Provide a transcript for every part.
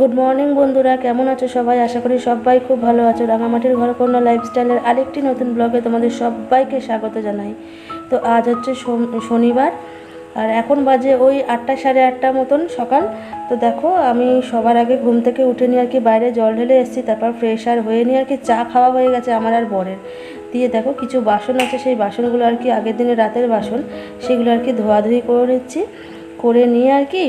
Good morning বন্ধুরা। কেমন আছো সবাই? আশা করি সবাই খুব ভালো আছো। রাঙামাটির ঘরকন্যা লাইফস্টাইলের আরেকটি নতুন ব্লগে তোমাদের সবাইকে স্বাগত জানাই। তো আজ হচ্ছে শনিবার, আর এখন বাজে ওই আটটা সাড়ে আটটা মতন সকাল। তো দেখো, আমি সবার আগে ঘুম থেকে উঠে নিয়ে আর কি বাইরে জল ঢেলে এসেছি, তারপর ফ্রেশার হয়ে নিয়ে আর কি চা খাওয়া হয়ে গেছে আমার আর বরের। দিয়ে দেখো, কিছু বাসন আছে, সেই বাসনগুলো আর কি আগের দিনে রাতের বাসন, সেগুলো আর কি ধোয়াধুয়ি করে নিচ্ছি। করে নিয়ে আর কি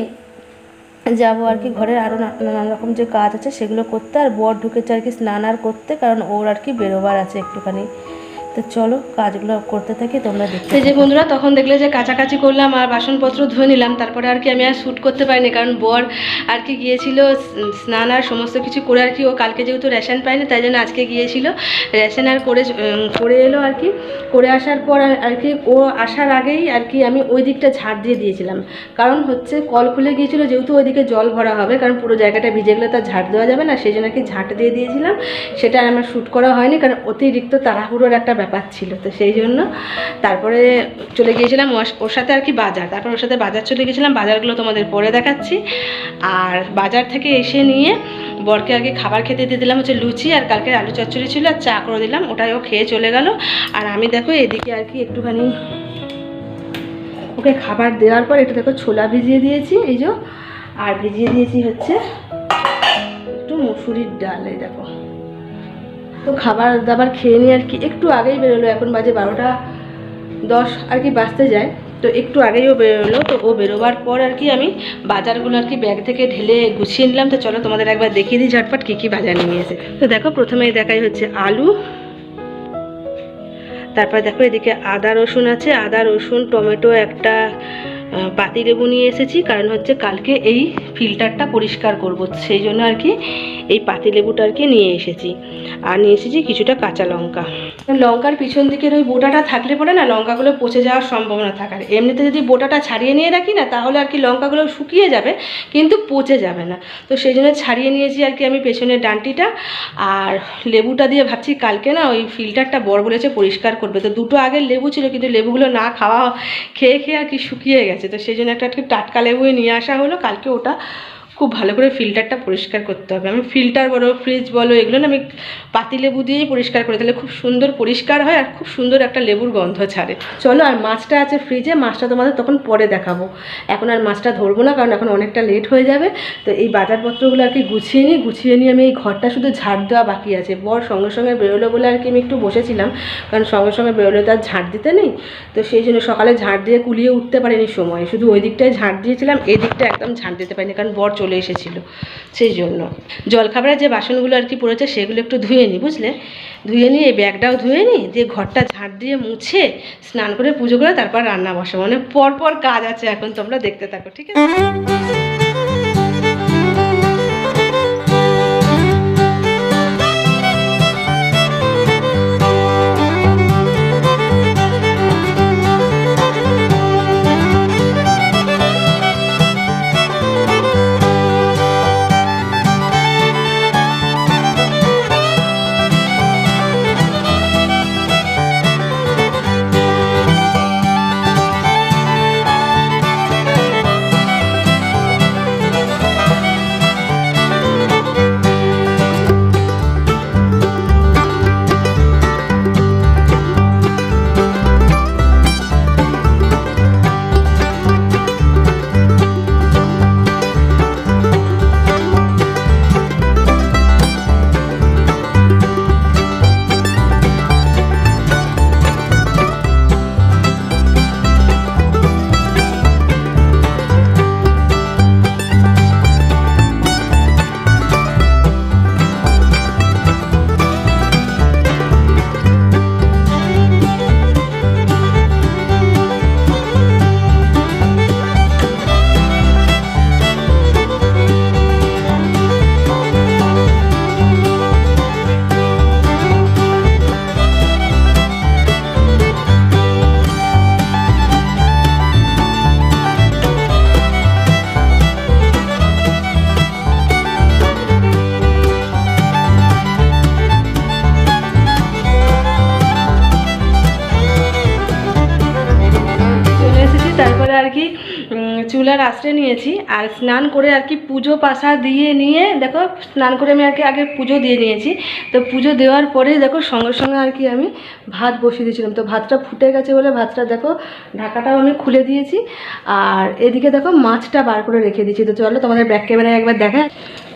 যাব আর কি, ঘরের আরও নানান রকম যে কাজ আছে সেগুলো করতে, আর বর ঢুকেছে আর কি স্নান আর করতে, কারণ ওর আর কি বেরোবার আছে একটুখানি। তো চলো কাজগুলো করতে থাকি তোমরা দেখতে যে বন্ধুরা তখন দেখলে যে কাছাকাছি করলাম আর বাসনপত্র ধুয়ে নিলাম তারপরে আর কি আমি আর শ্যুট করতে পারিনি কারণ বর আর কি গিয়েছিল স্নান আর সমস্ত কিছু করে আর কি ও কালকে যেহেতু রেশন পায়নি তাই জন্য আজকে গিয়েছিল। রেশন আর করে করে এলো আর কি করে আসার পর আর- কি ও আসার আগেই আর কি আমি ওই দিকটা ঝাড় দিয়ে দিয়েছিলাম। কারণ হচ্ছে কল খুলে গিয়েছিল যেহেতু ওইদিকে জল ভরা হবে কারণ পুরো জায়গাটা ভিজে গেলে তার ঝাড় দেওয়া যাবে না সেই জন্য আর কি ঝাঁট দিয়ে দিয়েছিলাম। সেটা আর আমার শ্যুট করা হয়নি কারণ অতিরিক্ত তাড়াহুড়োর একটা ব্যাপার ছিল। তো সেই জন্য তারপরে চলে গিয়েছিলাম ওর- সাথে আর কি বাজার। তারপর ওর সাথে বাজার চলে গেছিলাম বাজারগুলো তোমাদের পরে দেখাচ্ছি। আর বাজার থেকে এসে নিয়ে বরকে আগে খাবার খেতে দিয়ে দিলাম, হচ্ছে লুচি আর কালকে আলু চচ্চড়ি ছিল, আর চা করে দিলাম, ওটাই ও খেয়ে চলে গেল। আর আমি দেখো এদিকে আর কি একটুখানি ওকে খাবার দেওয়ার পর একটু দেখো ছোলা ভিজিয়ে দিয়েছি, এই যে। আর ভিজিয়ে দিয়েছি হচ্ছে একটু মুসুরির ডাল, এই দেখো। তো খাবার দাবার খেয়ে নিয়ে আর কি একটু আগেই বেরোলো, এখন বাজে বারোটা দশ, আর কি বাজতে যায়। তো একটু আগেই ও বেরোলো, তো ও বেরোবার পর আর কি আমি বাজারগুলো আর কি ব্যাগ থেকে ঢেলে গুছিয়ে নিলাম। তো চলো তোমাদের একবার দেখিয়ে দিই ঝটপট কী কী বাজার নিয়ে এসে। তো দেখো, প্রথমেই দেখাই হচ্ছে আলু, তারপর দেখো এদিকে আদা রসুন আছে, আদা রসুন, টমেটো একটা পাতিলেবু নিয়ে এসেছি, কারণ হচ্ছে কালকে এই ফিল্টারটা পরিষ্কার করব, সেই জন্য আর কি এই পাতিলেবুটা আর কি নিয়ে এসেছি। আর নিয়ে এসেছি কিছুটা কাঁচা লঙ্কা। লঙ্কার পিছন দিকের ওই বোটাটা থাকলে পরে না লঙ্কাগুলো পচে যাওয়ার সম্ভাবনা থাকার এমনিতে যদি বোটাটা ছাড়িয়ে নিয়ে রাখি না, তাহলে আর কি লঙ্কাগুলো শুকিয়ে যাবে, কিন্তু পচে যাবে না। তো সেই জন্য ছাড়িয়ে নিয়েছি আর কি আমি পেছনের ডান্টিটা। আর লেবুটা দিয়ে ভাবছি কালকে না ওই ফিল্টারটা বড় বলেছে পরিষ্কার করবে। তো দুটো আগের লেবু ছিল, কিন্তু লেবুগুলো না খাওয়া, খেয়ে খেয়ে আর কি শুকিয়ে গেছে। তো সেই জন্য একটা টাটকা লেবু নিয়ে আসা হলো। কালকে ওটা খুব ভালো করে ফিল্টারটা পরিষ্কার করতে হবে। আমি ফিল্টার বলো ফ্রিজ বলো, এগুলো না আমি পাতি লেবু দিয়েই পরিষ্কার করে, তাহলে খুব সুন্দর পরিষ্কার হয় আর খুব সুন্দর একটা লেবুর গন্ধ ছাড়ে। চলো, আর মাছটা আছে ফ্রিজে মাছটা তোমাদের তখন পরে দেখাবো। এখন আর মাছটা ধরবো না, কারণ এখন অনেকটা লেট হয়ে যাবে। তো এই বাজারপত্রগুলো আর কি গুছিয়ে নিই, গুছিয়ে নিয়ে আমি এই ঘরটা শুধু ঝাড় দেওয়া বাকি আছে। বর সঙ্গে সঙ্গে বেরোলো বলে আর কি আমি একটু বসেছিলাম, কারণ সঙ্গে সঙ্গে বেরোলে তো আর ঝাড় দিতে নেই। তো সেই জন্য সকালে ঝাড় দিয়ে কুলিয়ে উঠতে পারিনি সময়। শুধু ওই দিকটায় ঝাড় দিয়েছিলাম এই দিকটা একদম ঝাড় দিতে পারিনি, কারণ বর চলে এসেছিল, সেই জন্য। জলখাবারের যে বাসনগুলো আর কি পড়েছে, সেগুলো একটু ধুয়ে নিই বুঝলে? ধুয়ে নিয়ে এই ব্যাগটাও ধুয়ে নিই দিয়ে ঘরটা ঝাঁট দিয়ে মুছে স্নান করে পুজো করে তারপর রান্না বসাবো। মানে পরপর পর কাজ আছে এখন, তোমরা দেখতে থাকো, ঠিক আছে? আশ্রয় নিয়েছি আর স্নান করে আর কি পুজো পাশা দিয়ে নিয়ে, দেখো, স্নান করে আমি আর কি আগে পুজো দিয়ে নিয়েছি। তো পুজো দেওয়ার পরে দেখো, সঙ্গে সঙ্গে আর কি আমি ভাত বসিয়ে দিয়েছিলাম। তো ভাতটা ফুটে গেছে বলে ভাতটা দেখো, ঢাকাটাও আমি খুলে দিয়েছি। আর এদিকে দেখো, মাছটা বার করে রেখে দিয়েছি। তো চলো তোমাদের ব্যাক ক্যামেরায় একবার দেখা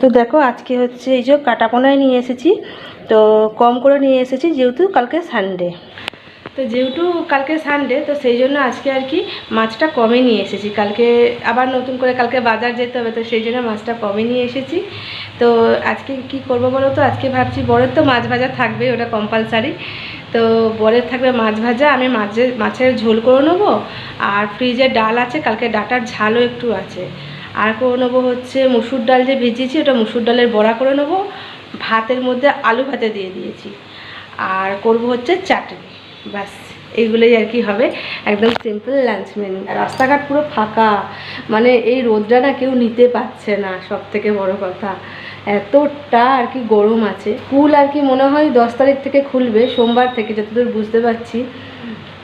তো দেখো, আজকে হচ্ছে এই যে কাটাপোনায় নিয়ে এসেছি। তো কম করে নিয়ে এসেছি, যেহেতু কালকে সানডে তো যেহেতু কালকে সানডে তো সেই জন্য আজকে আর কি মাছটা কমে নিয়ে এসেছি। কালকে আবার নতুন করে কালকে বাজার যেতে হবে, তো সেই জন্য মাছটা কমে নিয়ে এসেছি। তো আজকে কি করব বলো তো? আজকে ভাবছি বরের তো মাছ ভাজা থাকবে ওটা কম্পালসারি তো বরের থাকবে মাছ ভাজা, আমি মাছের মাছের ঝোল করে নেব। আর ফ্রিজে ডাল আছে, কালকে ডাটার ঝালও একটু আছে। আর করে নেব হচ্ছে মুসুর ডাল যে ভেজেছি ওটা মুসুর ডালের বড়া করে নেব। ভাতের মধ্যে আলু ভাতে দিয়ে দিয়েছি। আর করব হচ্ছে চাটনি। ব্যাস, এইগুলোই আর কি হবে। একদম সিম্পল লাঞ্চ মেনু রাস্তাঘাট পুরো ফাঁকা। মানে এই রোদটা না কেউ নিতে পারছে না সব থেকে বড় কথা। এতটা আর কি গরম আছে। স্কুল আর কি মনে হয় দশ তারিখ থেকে খুলবে, সোমবার থেকে, যতদূর বুঝতে পারছি।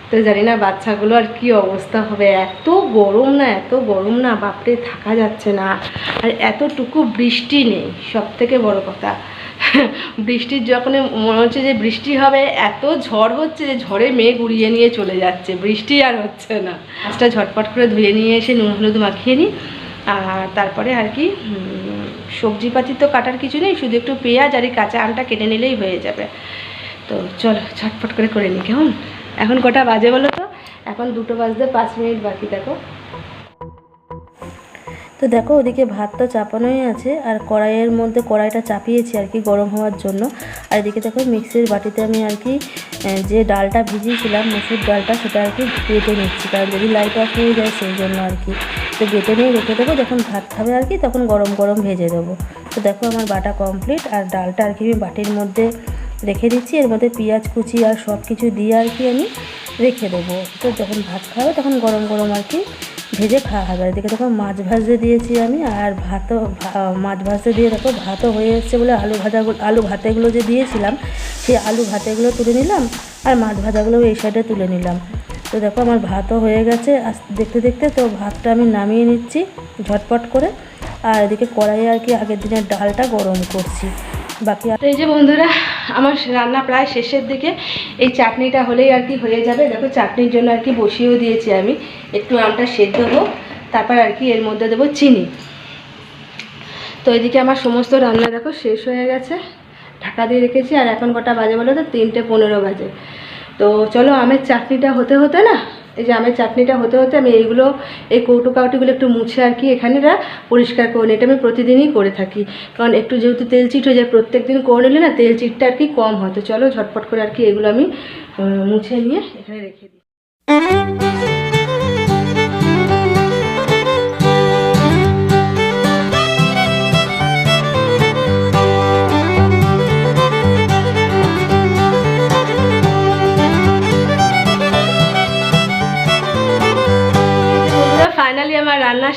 তো জানি না বাচ্চাগুলো আর কি অবস্থা হবে। এত গরম না, এত গরম না, বাপরে, থাকা যাচ্ছে না। আর এতটুকু বৃষ্টি নেই সব থেকে বড় কথা। বৃষ্টির যখন মনে হচ্ছে যে বৃষ্টি হবে, এত ঝড় হচ্ছে যে ঝড়ে মেঘ উড়িয়ে নিয়ে চলে যাচ্ছে। বৃষ্টি আর হচ্ছে না। মাছটা ঝটপট করে ধুয়ে নিয়ে এসে নুন হলুদ মাখিয়ে নিই। আর তারপরে আর কি সবজিপাতি তো কাটার কিছু নেই, শুধু একটু পেঁয়াজ আর এই কাঁচা আমটা কেটে নিলেই হয়ে যাবে। তো চলো, ঝটপট করে করে নিই, কেমন? এখন কটা বাজে বলো তো? এখন দুটো বাজতে পাঁচ মিনিট বাকি, দেখো। তো দেখো, ওদিকে ভাত তো চাপানোই আছে, আর কড়াইয়ের মধ্যে কড়াইটা চাপিয়েছি আর কি গরম হওয়ার জন্য। আর এদিকে দেখো, মিক্সির বাটিতে আমি আর কি যে ডালটা ভিজিয়েছিলাম, মুসুর ডালটা, সেটা আর কি বেটে নিচ্ছি। কারণ যদি লাইট অফ হয়ে যায়, সেই জন্য আর কি। তো বেটে নিয়ে রেখে দেবো, যখন ভাত খাবে আর কি, তখন গরম গরম ভেজে দেবো। তো দেখো, আমার বাটা কমপ্লিট আর ডালটা আর কি আমি বাটির মধ্যে রেখে দিচ্ছি। এর মধ্যে পেঁয়াজ কুচি আর সব কিছু দিয়ে আর কি আমি রেখে দেবো। তো যখন ভাত খাবে, তখন গরম গরম আর কি ভেজে খাওয়া হবে আর এদিকে দেখো মাছ ভাজতে দিয়েছি আমি, আর ভাতও মাছ ভাজতে দিয়ে দেখো ভাতও হয়ে এসছে বলে আলু ভাজাগুলো আলু ভাতেগুলো যে দিয়েছিলাম, সেই আলু ভাতেগুলো তুলে নিলাম, আর মাছ ভাজাগুলো এই সাইডে তুলে নিলাম। তো দেখো আমার ভাতও হয়ে গেছে, আর দেখতে দেখতে তো ভাতটা আমি নামিয়ে নিচ্ছি ঝটপট করে, আর এদিকে কড়াইয়ে আর কি আগের দিনের ডালটা গরম করছি। বাকি এই যে বন্ধুরা, আমার রান্না প্রায় শেষের দিকে। এই চাটনিটা হলেই আর কি হয়ে যাবে। দেখো, চাটনির জন্য আর কি বসিয়েও দিয়েছি আমি। একটু আমটা সেদ্ধ হোক, তারপর আর কি এর মধ্যে দেবো চিনি। তো এদিকে আমার সমস্ত রান্না দেখো শেষ হয়ে গেছে। ঢাকা দিয়ে রেখেছি, আর এখন কটা বাজে বলো তো? তিনটে পনেরো বাজে। তো চলো, আমের চাটনিটা হতে হতে না এই যে আমের চাটনিটা হতে হতে আমি এইগুলো, এই কৌটো কাউটিগুলো একটু মুছে আর কি এখানেরা পরিষ্কার করে নিই। এটা আমি প্রতিদিনই করে থাকি। কারণ একটু যেহেতু তেল চিট হয়ে যায় প্রত্যেক দিন করে নিলে না তেল চিটটা আর কি কম হয়। তো চলো ঝটপট করে আর কি এগুলো আমি মুছে নিয়ে এখানে রেখে দিই।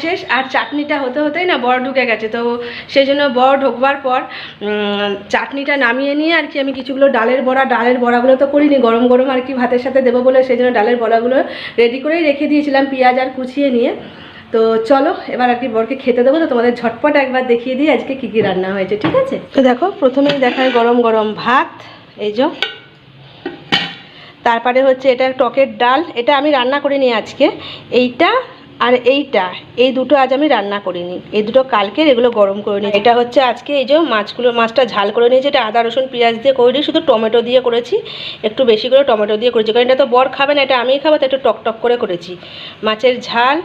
শেষ আর চাটনিটা হতে হতেই না বড় ঢুকে গেছে। তো সেই জন্য বড় ঢোকবার পর চাটনিটা নামিয়ে নিয়ে আর কি আমি কিছুগুলো ডালের বড়া, ডালের বড়াগুলো তো করিনি, গরম গরম আর কি ভাতের সাথে দেবো বলে সেই জন্য ডালের বড়াগুলো রেডি করেই রেখে দিয়েছিলাম পেঁয়াজ আর কুচিয়ে নিয়ে। তো চলো, এবার আর কি বরকে খেতে দেবো, তো তোমাদের ঝটপট একবার দেখিয়ে দিই আজকে কী কী রান্না হয়েছে, ঠিক আছে? তো দেখো, প্রথমেই দেখায় গরম গরম ভাত, এই যে। তারপরে হচ্ছে এটা টকের ডাল, এটা আমি রান্না করিনি আজকে। এইটা আর এইটা, এই দুটো আজ আমি রান্না করিনি। এই দুটো কালকের, এগুলো গরম করে নিই এটা হচ্ছে আজকে এই যে মাছগুলো, মাছটা ঝাল করে নিয়েছি। এটা আদা, রসুন, পেঁয়াজ দিয়ে করিনি, শুধু টমেটো দিয়ে করেছি। একটু বেশি করে টমেটো দিয়ে করেছি। কারণ এটা তো বর খাবে না, এটা আমিই খাব তো একটু টক টক করে করেছি। মাছের ঝাল,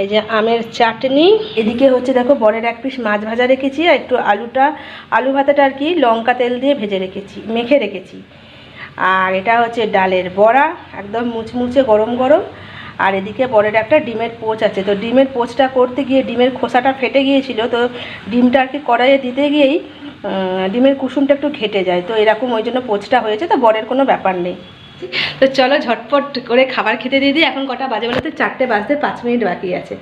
এই যে আমের চাটনি। এদিকে হচ্ছে দেখো, বরের এক পিস মাছ ভাজা রেখেছি, আর একটু আলুটা, আলু ভাতাটা আর কি লঙ্কা তেল দিয়ে ভেজে রেখেছি, মেখে রেখেছি। আর এটা হচ্ছে ডালের বড়া, একদম মুচমুচে গরম গরম। আর এদিকে বরের একটা ডিমের পোচ আছে। তো ডিমের পোচটা করতে গিয়ে ডিমের খোসাটা ফেটে গিয়েছিল, তো ডিমটা আর কি কড়াইয়ে দিতে গিয়েই ডিমের কুসুমটা একটু ঘেটে যায়। তো এরকম ওই জন্য পোচটা হয়েছে, তো বরের কোনো ব্যাপার নেই। তো চলো ঝটপট করে খাবার খেতে দিয়ে দিই। এখন কটা বাজে বলে তো? চারটে বাজতে পাঁচ মিনিট বাকি আছে।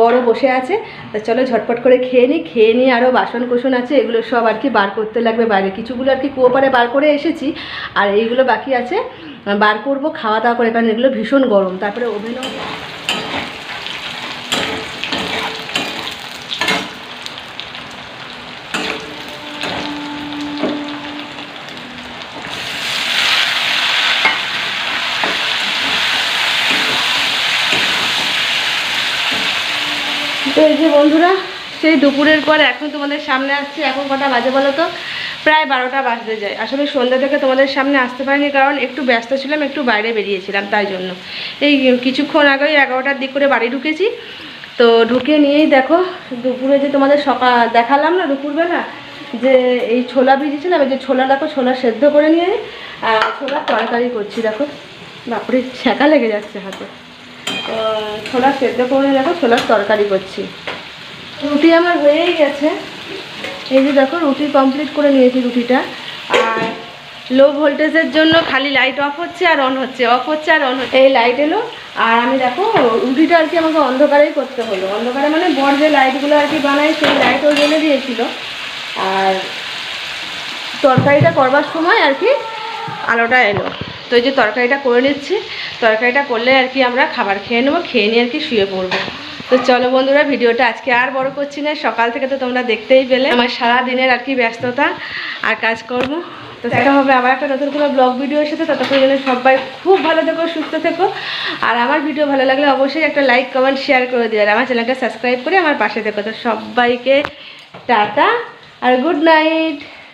বড় বসে আছে। তো চলো ঝটপট করে খেয়ে নিই। খেয়ে নিয়ে আরও বাসন কুসন আছে, এগুলো সব আর কি বার করতে লাগবে বাইরে। কিছুগুলো আর কি কুয়োপারে বার করে এসেছি, আর এইগুলো বাকি আছে। বার করব, খাওয়া দাওয়া করে, কারণ এগুলো ভীষণ গরম। তারপরে ওভেনও তো এই যে বন্ধুরা, সেই দুপুরের পর এখন তোমাদের সামনে আসছে। এখন কটা বাজে বলো তো? প্রায় বারোটা বাজতে যায়। আসলে সন্ধ্যা থেকে তোমাদের সামনে আসতে পারিনি কারণ একটু ব্যস্ত ছিলাম একটু বাইরে বেরিয়েছিলাম তাই জন্য। এই কিছুক্ষণ আগেই এগারোটার দিক করে বাড়ি ঢুকেছি। তো ঢুকে নিয়েই দেখো দুপুরে যে তোমাদের সকাল দেখালাম না দুপুরবেলা যে এই ছোলা ভিজিয়েছিলাম এই যে ছোলা দেখো ছোলা সেদ্ধ করে নিয়ে আহ, ছোলার তরকারি করছি দেখো। বাপরে ছ্যাঁকা লেগে যাচ্ছে হাতে। ছোলা সেদ্ধ করে দেখো ছোলার তরকারি করছি। রুটি আমার হয়েই গেছে। এই যে দেখো, রুটি কমপ্লিট করে নিয়েছি রুটিটা। আর লো ভোল্টেজের জন্য খালি লাইট অফ হচ্ছে আর অন হচ্ছে অফ হচ্ছে আর অন হচ্ছে। এই লাইট এলো, আর আমি দেখো, রুটিটা আর কি আমাকে অন্ধকারেই করতে হলো। অন্ধকারে মানে বড় যে লাইটগুলো আর কি বানাই সেই লাইটও জ্বেলে দিয়েছিল। আর তরকারিটা করবার সময় আর কি আলোটা এলো। তো এই যে তরকারিটা করে নিচ্ছি, তরকারিটা করলে আর কি আমরা খাবার খেয়ে নেব, খেয়ে নিয়ে আর কি শুয়ে পড়ব। তো চলো বন্ধুরা, ভিডিওটা আজকে আর বড় করছি না। সকাল থেকে তো তোমরা দেখতেই পেলে। আমার সারা দিনের আর কি ব্যস্ততা আর কাজকর্ম। তো দেখা হবে আবার একটা নতুন কোনো ব্লগ ভিডিওর সাথে। ততক্ষণ জন্য সবাই খুব ভালো থেকো, সুস্থ থেকো। আর আমার ভিডিও ভালো লাগলে অবশ্যই একটা লাইক কমেন্ট শেয়ার করে দিও। আর আমার চ্যানেলটা সাবস্ক্রাইব করে আমার পাশে থেকো। তো সবাইকে টাটা আর গুড নাইট